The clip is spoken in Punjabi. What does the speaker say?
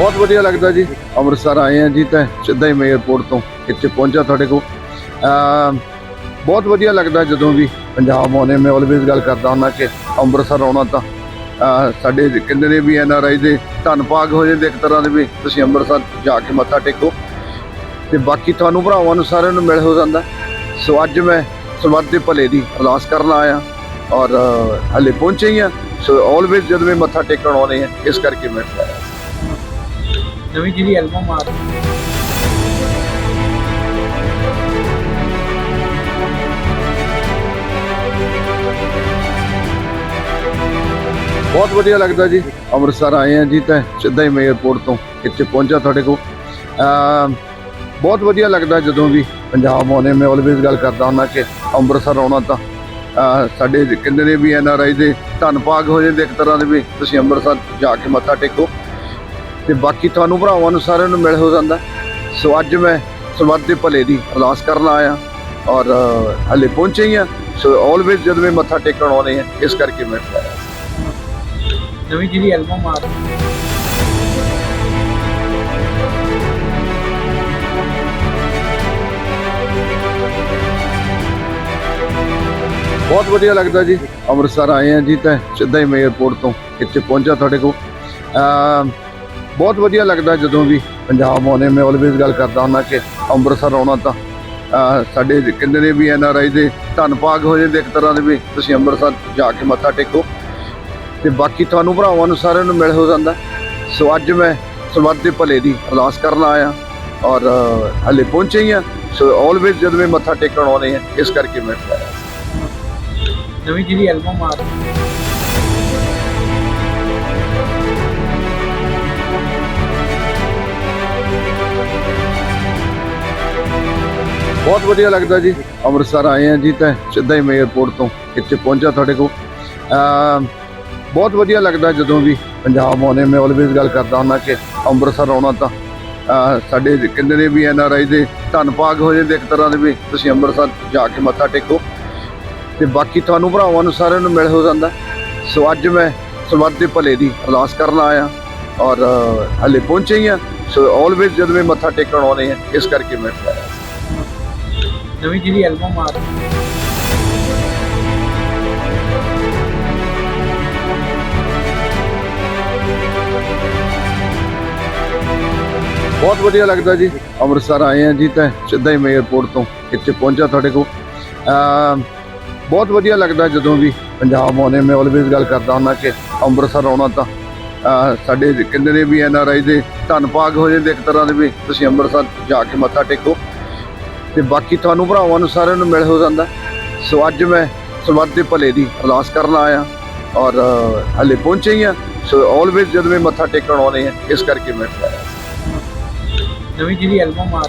ਬਹੁਤ ਵਧੀਆ ਲੱਗਦਾ ਜੀ। ਅੰਮ੍ਰਿਤਸਰ ਆਏ ਆ ਜੀ ਤਾਂ ਸਿੱਧਾ ਹੀ ਮੈਂ 에어ਪੋਰਟ ਤੋਂ ਇੱਥੇ ਪਹੁੰਚਾ ਤੁਹਾਡੇ ਕੋਲ। ਬਹੁਤ ਵਧੀਆ ਲੱਗਦਾ ਜਦੋਂ ਵੀ ਪੰਜਾਬ ਆਉਂਦੇ ਮੈਂ ਆਲਵੇਜ਼ ਗੱਲ ਕਰਦਾ ਹੁੰਦਾ ਕਿ ਅੰਮ੍ਰਿਤਸਰ ਆਉਣਾ ਤਾਂ ਸਾਡੇ ਕਹਿੰਦੇ ਨੇ ਵੀ ਐਨ ਆਰ ਆਈ ਦੇ ਧੰਨ ਭਾਗ ਹੋ ਜਾਂਦੇ ਇੱਕ ਤਰ੍ਹਾਂ ਦੇ ਵੀ ਤੁਸੀਂ ਅੰਮ੍ਰਿਤਸਰ ਜਾ ਕੇ ਮੱਥਾ ਟੇਕੋ। ਤੇ ਬਾਕੀ ਤੁਹਾਨੂੰ ਭਰਾਵਾਂ ਨੂੰ ਸਾਰਿਆਂ ਨੂੰ ਮਿਲ ਹੋ ਜਾਂਦਾ। ਸੋ ਅੱਜ ਮੈਂ ਸਰਬੱਤ ਦੇ ਭਲੇ ਦੀ ਅਰਦਾਸ ਕਰਨ ਆਇਆ ਔਰ ਅਹ, ਹਲੇ ਪਹੁੰਚੇ ਹੀ ਆ। ਸੋ ਆਲਵੇਜ਼ ਜਦੋਂ ਮੈਂ ਮੱਥਾ ਟੇਕਣ ਆਉਂਦੇ ਆ ਇਸ ਕਰਕੇ ਮੈਂ ਨਵੀਂ ਜਿਹੜੀ ਐਲਬਮ ਆ ਰਹੀ ਹੈ ਬਹੁਤ ਵਧੀਆ ਲੱਗਦਾ ਜੀ ਅੰਮ੍ਰਿਤਸਰ ਆਏ ਆ ਜੀ ਤਾਂ ਸਿੱਧਾ ਹੀ ਮੈਂ 에어ਪੋਰਟ ਤੋਂ ਇੱਥੇ ਪਹੁੰਚਾ ਤੁਹਾਡੇ ਕੋਲ ਅਮ ਬਹੁਤ ਵਧੀਆ ਲੱਗਦਾ ਜਦੋਂ ਵੀ ਪੰਜਾਬ ਆਉਂਦੇ ਮੈਂ ਆਲਵੇਜ਼ ਗੱਲ ਕਰਦਾ ਹੁੰਦਾ ਕਿ ਅੰਮ੍ਰਿਤਸਰ ਆਉਣਾ ਤਾਂ ਅਹ ਸਾਡੇ ਕਹਿੰਦੇ ਨੇ ਵੀ ਐਨ ਆਰ ਆਈ ਦੇ ਧੰਨ ਭਾਗ ਹੋ ਜਾਂਦੇ ਇੱਕ ਤਰ੍ਹਾਂ ਦੇ ਵੀ ਤੁਸੀਂ ਅੰਮ੍ਰਿਤਸਰ ਜਾ ਕੇ ਮੱਥਾ ਟੇਕੋ ਤੇ ਬਾਕੀ ਤੁਹਾਨੂੰ ਭਰਾਵਾਂ ਨੂੰ ਸਾਰਿਆਂ ਨੂੰ ਮਿਲ ਹੋ ਜਾਂਦਾ। ਸੋ ਅੱਜ ਮੈਂ ਸਰਬੱਤ ਦੇ ਭਲੇ ਦੀ ਅਰਦਾਸ ਕਰਨ ਆਇਆ ਔਰ ਹਲੇ ਪਹੁੰਚੇ ਹੀ ਆ ਸੋ ਆਲਵੇਜ਼ ਜਦੋਂ ਵੀ ਮੱਥਾ ਟੇਕਣ ਆਉਂਦੇ ਆ ਇਸ ਕਰਕੇ ਮੈਂ ਨਵੀਂ ਜਿਹੜੀ ਐਲਬਮ ਆ ਰਹੀ। ਬਹੁਤ ਵਧੀਆ ਲੱਗਦਾ ਜੀ। ਅੰਮ੍ਰਿਤਸਰ ਆਏ ਆ ਜੀ ਤਾਂ ਸਿੱਧਾ ਹੀ ਮੈਂ 에어ਪੋਰਟ ਤੋਂ ਇੱਥੇ ਪਹੁੰਚਾ ਤੁਹਾਡੇ ਕੋਲ। ਬਹੁਤ ਵਧੀਆ ਲੱਗਦਾ ਜਦੋਂ ਵੀ ਪੰਜਾਬ ਆਉਂਦੇ ਮੈਂ ਆਲਵੇਜ਼ ਗੱਲ ਕਰਦਾ ਹੁੰਦਾ ਕਿ ਅੰਮ੍ਰਿਤਸਰ ਆਉਣਾ ਤਾਂ ਸਾਡੇ ਕਹਿੰਦੇ ਨੇ ਵੀ ਐਨ ਆਰ ਆਈ ਦੇ ਧੰਨ ਭਾਗ ਹੋ ਜਾਂਦੇ ਇੱਕ ਤਰ੍ਹਾਂ ਦੇ ਵੀ ਤੁਸੀਂ ਅੰਮ੍ਰਿਤਸਰ ਜਾ ਕੇ ਮੱਥਾ ਟੇਕੋ। ਤੇ ਬਾਕੀ ਤੁਹਾਨੂੰ ਭਰਾਵਾਂ ਨੂੰ ਸਾਰਿਆਂ ਨੂੰ ਮਿਲ ਹੋ ਜਾਂਦਾ। ਸੋ ਅੱਜ ਮੈਂ ਸਰਬੱਤ ਦੇ ਭਲੇ ਦੀ ਅਰਦਾਸ ਕਰਨ ਆਇਆ ਔਰ ਅਹ, ਹਲੇ ਪਹੁੰਚੇ ਹੀ ਆ ਸੋ ਆਲਵੇਜ਼ ਜਦੋਂ ਮੈਂ ਮੱਥਾ ਟੇਕਣ ਆਉਂਦੇ ਆ ਇਸ ਕਰਕੇ ਮੈਂ ਨਵੀਂ ਜਿਹੜੀ ਐਲਬਮ ਆ ਰਹੀ ਹੈ। ਬਹੁਤ ਵਧੀਆ ਲੱਗਦਾ ਜੀ। ਅੰਮ੍ਰਿਤਸਰ ਆਏ ਆ ਜੀ ਤਾਂ ਸਿੱਧਾ ਹੀ ਮੈਂ 에어ਪੋਰਟ ਤੋਂ ਇੱਥੇ ਪਹੁੰਚਾ ਤੁਹਾਡੇ ਕੋਲ। ਬਹੁਤ ਵਧੀਆ ਲੱਗਦਾ ਜਦੋਂ ਵੀ ਪੰਜਾਬ ਆਉਂਦੇ ਮੈਂ ਆਲਵੇਜ਼ ਗੱਲ ਕਰਦਾ ਹੁੰਦਾ ਕਿ ਅੰਮ੍ਰਿਤਸਰ ਆਉਣਾ ਤਾਂ ਸਾਡੇ ਕਹਿੰਦੇ ਨੇ ਵੀ ਐਨ ਆਰ ਆਈ ਦੇ ਧੰਨ ਭਾਗ ਹੋ ਜਾਂਦੇ ਇੱਕ ਤਰ੍ਹਾਂ ਦੇ ਵੀ ਤੁਸੀਂ ਅੰਮ੍ਰਿਤਸਰ ਜਾ ਕੇ ਮੱਥਾ ਟੇਕੋ। ਤੇ ਬਾਕੀ ਤੁਹਾਨੂੰ ਭਰਾਵਾਂ ਨੂੰ ਸਾਰਿਆਂ ਨੂੰ ਮਿਲ ਹੋ ਜਾਂਦਾ। ਸੋ ਅੱਜ ਮੈਂ ਸਰਬੱਤ ਦੇ ਭਲੇ ਦੀ ਅਰਦਾਸ ਕਰਨ ਆਇਆ ਔਰ ਅਹ, ਹਲੇ ਪਹੁੰਚੇ ਹੀ ਆ। ਸੋ ਆਲਵੇਜ਼ ਜਦ ਮੈਂ ਮੱਥਾ ਟੇਕਣ ਆਉਂਦੇ ਆ ਇਸ ਕਰਕੇ ਮੈਂ ਨਵੀਂ ਜਿਹੜੀ ਐਲਬਮ ਆ ਰਹੀ ਹੈ। ਬਹੁਤ ਵਧੀਆ ਲੱਗਦਾ ਜੀ। ਅੰਮ੍ਰਿਤਸਰ ਆਏ ਆ ਜੀ ਤਾਂ ਸਿੱਧਾ ਹੀ ਮੈਂ 에어ਪੋਰਟ ਤੋਂ ਇੱਥੇ ਪਹੁੰਚਾ ਤੁਹਾਡੇ ਕੋਲ। ਬਹੁਤ ਵਧੀਆ ਲੱਗਦਾ ਜਦੋਂ ਵੀ ਪੰਜਾਬ ਆਉਂਦੇ ਮੈਂ ਆਲਵੇਜ਼ ਗੱਲ ਕਰਦਾ ਹੁੰਦਾ ਕਿ ਅੰਮ੍ਰਿਤਸਰ ਆਉਣਾ ਤਾਂ ਸਾਡੇ ਕਹਿੰਦੇ ਨੇ ਵੀ ਐਨ ਆਰ ਆਈ ਦੇ ਧੰਨ ਭਾਗ ਹੋ ਜਾਂਦੇ ਇੱਕ ਤਰ੍ਹਾਂ ਦੇ ਵੀ ਤੁਸੀਂ ਅੰਮ੍ਰਿਤਸਰ ਜਾ ਕੇ ਮੱਥਾ ਟੇਕੋ। ਤੇ ਬਾਕੀ ਤੁਹਾਨੂੰ ਭਰਾਵਾਂ ਨੂੰ ਸਾਰਿਆਂ ਨੂੰ ਮਿਲ ਹੋ ਜਾਂਦਾ। ਸੋ ਅੱਜ ਮੈਂ ਸਰਬੱਤ ਦੇ ਭਲੇ ਦੀ ਅਰਦਾਸ ਕਰਨ ਆਇਆ ਔਰ ਅਹ, ਹਲੇ ਪਹੁੰਚੇ ਹੀ ਆ ਸੋ ਆਲਵੇਜ਼ ਜਦ ਮੈਂ ਮੱਥਾ ਟੇਕਣ ਆਉਂਦੇ ਆ ਇਸ ਕਰਕੇ ਮੈਂ ਨਵੀਂ ਜਿਹੜੀ ਐਲਬਮ ਆ